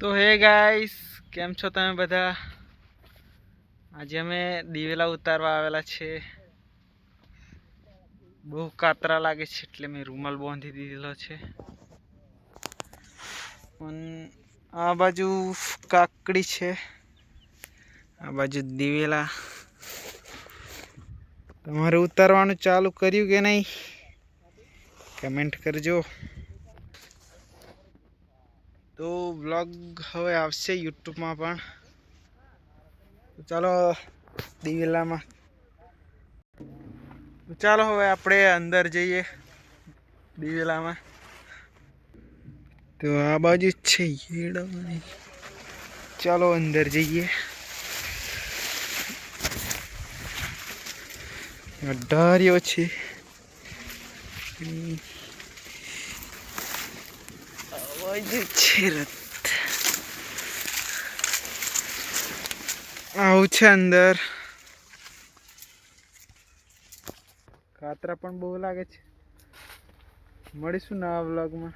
તો હે ગાઈસ, કેમ છો તમે બધા? આજે અમે દિવેલા ઉતારવા આવેલા છે. બહુ કાતરા લાગે છે એટલે મેં રૂમાલ બાંધી દીધેલો છે. પણ આ બાજુ કાકડી છે. આ બાજુ દિવેલા. તમારે ઉતારવાનું ચાલુ કર્યું કે નહીં? કમેન્ટ કરજો. તો બ્લોગ હવે આવશે યુટ્યુબમાં પણ. ચાલો, દિવેલામાં. ચાલો હવે આપણે અંદર જઈએ દિવેલામાં. તો આ બાજુ છે ચાલો અંદર જઈએ. અઢાર્યો છે. છે રથ આવું છે અંદર કાતરા પણ બહુ લાગે છે મળીશું નવા વ્લોગમાં